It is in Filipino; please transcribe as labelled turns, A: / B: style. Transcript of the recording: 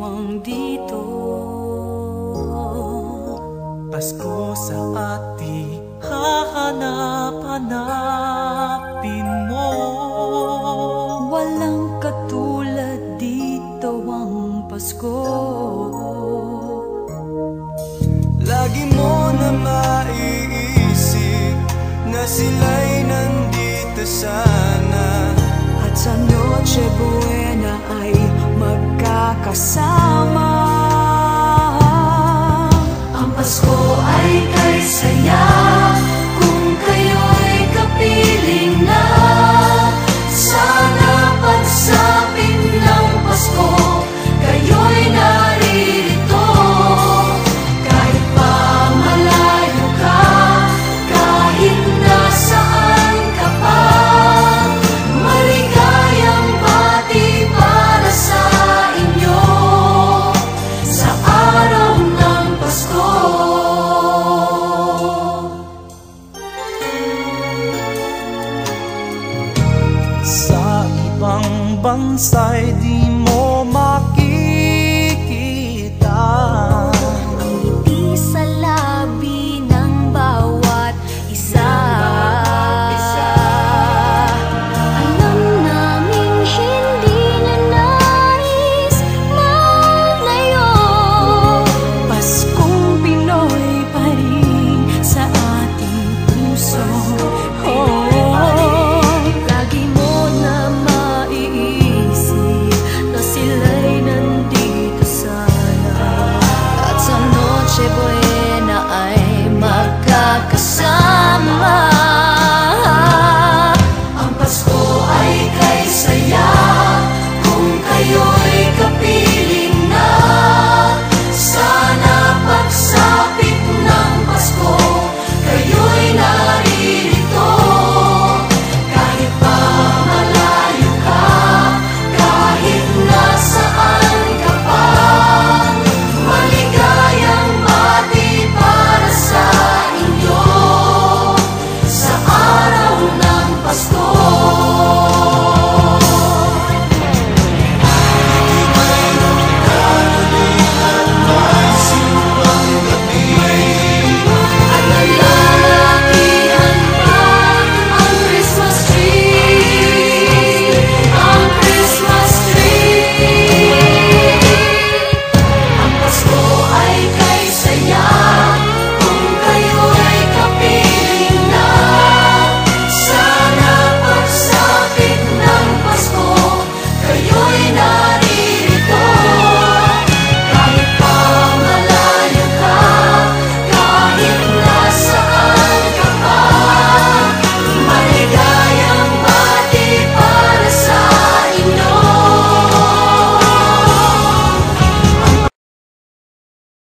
A: pagdiriwang dito.
B: Pasko sa ating hahanap-hanapin mo.
A: Walang katulad dito ang Pasko.
B: Lagi mo na maiisip na sila'y nandito sana.
A: At sa Noche Buena coração. vắng sai đi